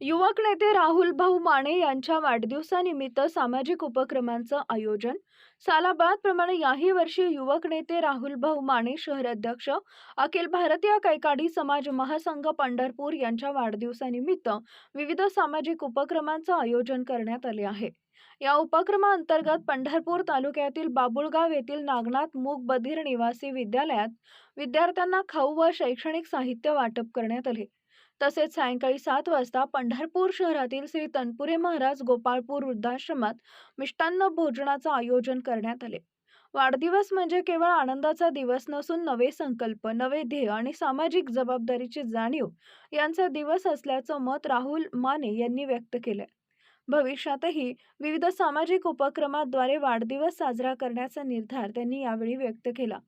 युवक नेते राहुल भाऊ माने यांच्या वाढदिवसानिमित्त सामाजिक उपक्रमांचं आयोजन. सालाबादप्रमाणे याही वर्षी युवक नेते राहुल भाऊ माने शहराध्यक्ष अखिल भारतीय कैकाडी समाज महासंघ पंढरपूर यांच्या वाढदिवसानिमित्त विविध सामाजिक उपक्रमांचं आयोजन करण्यात आले आहे. या उपक्रमाअंतर्गत पंढरपूर तालुक्यातील बाबुळगाव येथील नागनाथ मूक बधीर निवासी विद्यालयात विद्यार्थ्यांना खाऊ व शैक्षणिक साहित्य वाटप करण्यात आले. तसेच सायंकाळी सात वाजता पंढरपूर शहरातील श्री तनपुरे महाराज गोपाळपूर वृद्धाश्रमात मिष्टान्न भोजनाचं आयोजन करण्यात आले. वाढदिवस म्हणजे केवळ आनंदाचा दिवस नसून नवे संकल्प नवे ध्येय आणि सामाजिक जबाबदारीची जाणीव यांचा दिवस असल्याचं मत राहुल माने यांनी व्यक्त केलंय. भविष्यातही विविध सामाजिक उपक्रमाद्वारे वाढदिवस साजरा करण्याचा निर्धार त्यांनी यावेळी व्यक्त केला.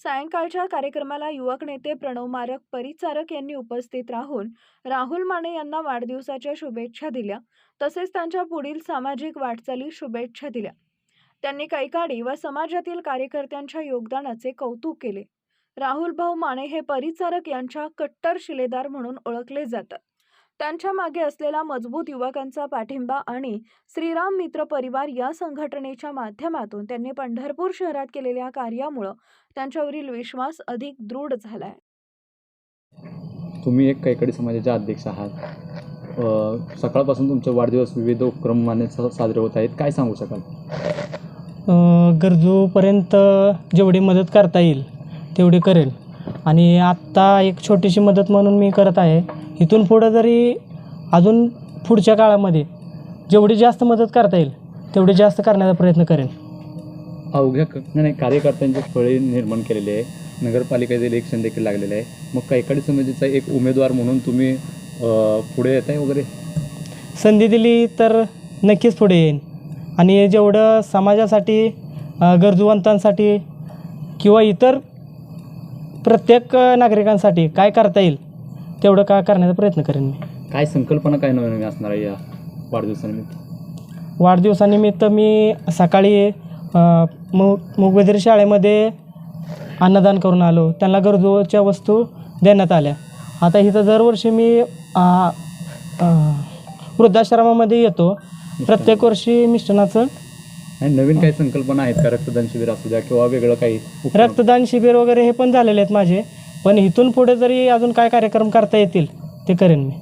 सायंकाळच्या कार्यक्रमाला युवक नेते प्रणव मारक परिचारक यांनी उपस्थित राहून राहुल माने यांना वाढदिवसाच्या शुभेच्छा दिल्या. तसेच त्यांच्या पुढील सामाजिक वाटचाली शुभेच्छा दिल्या. त्यांनी कैकाडी व समाजातील कार्यकर्त्यांच्या योगदानाचे कौतुक केले. राहुल भाऊ माने हे परिचारक यांच्या कट्टर शिलेदार म्हणून ओळखले जातात. त्यांच्या मागे असलेला मजबूत युवकांचा पाठिंबा आणि श्रीराम मित्र परिवार या संघटनेच्या माध्यमातून त्यांनी पंढरपूर शहरात केलेल्या कार्यामुळं त्यांच्यावरील विश्वास अधिक दृढ झालाय. तुम्ही एक कैकडी समाजाचे अध्यक्ष आहात. अ, सकाळपासून तुमचे वाढदिवस विविध उपक्रमाने साजरे होत आहेत. काय सांगू शकाल? अ, गरजूपर्यंत जेवढी मदत करता येईल तेवढी करेल. आणि आत्ता एक छोटीशी मदत म्हणून मी करत आहे. इथून पुढं जरी अजून पुढच्या काळामध्ये जेवढी जास्त मदत करता येईल तेवढी जास्त करण्याचा प्रयत्न करेन. अवघ्या क- नाही नाही, कार्यकर्त्यांचे फळे निर्माण केलेले आहे. नगरपालिकेचे इलेक्शन देखील लागलेले आहे. मग कैकाडी समाजाचा एक उमेदवार म्हणून तुम्ही अ, पुढे येत आहे वगैरे? संधी दिली तर नक्कीच पुढे येईन. आणि जेवढं समाजासाठी अ, गरजूवंतांसाठी किंवा इतर प्रत्येक नागरिकांसाठी काय करता येईल तेवढं का करण्याचा प्रयत्न करेन मी? काय संकल्पना काय नवीन असणार आहे या वाढदिवसानिमित्त? वाढदिवसानिमित्त मी सकाळी अ, मु मुगबधीर शाळेमध्ये अन्नदान करून आलो. त्यांना गरजूच्या वस्तू देण्यात आल्या. आता इथं दरवर्षी मी अ, अ, वृद्धाश्रमामध्ये येतो. प्रत्येक वर्षी मिष्टनाचं आणि नवीन काही संकल्पना आहेत का रक्तदान शिबिर असू द्या किंवा वेगळं काही उपक्रम? रक्तदान शिबिर वगैरे हे पण झालेले आहेत माझे पण इथून पुढे जरी अजून काय कार्यक्रम करता येतील ते करेन मी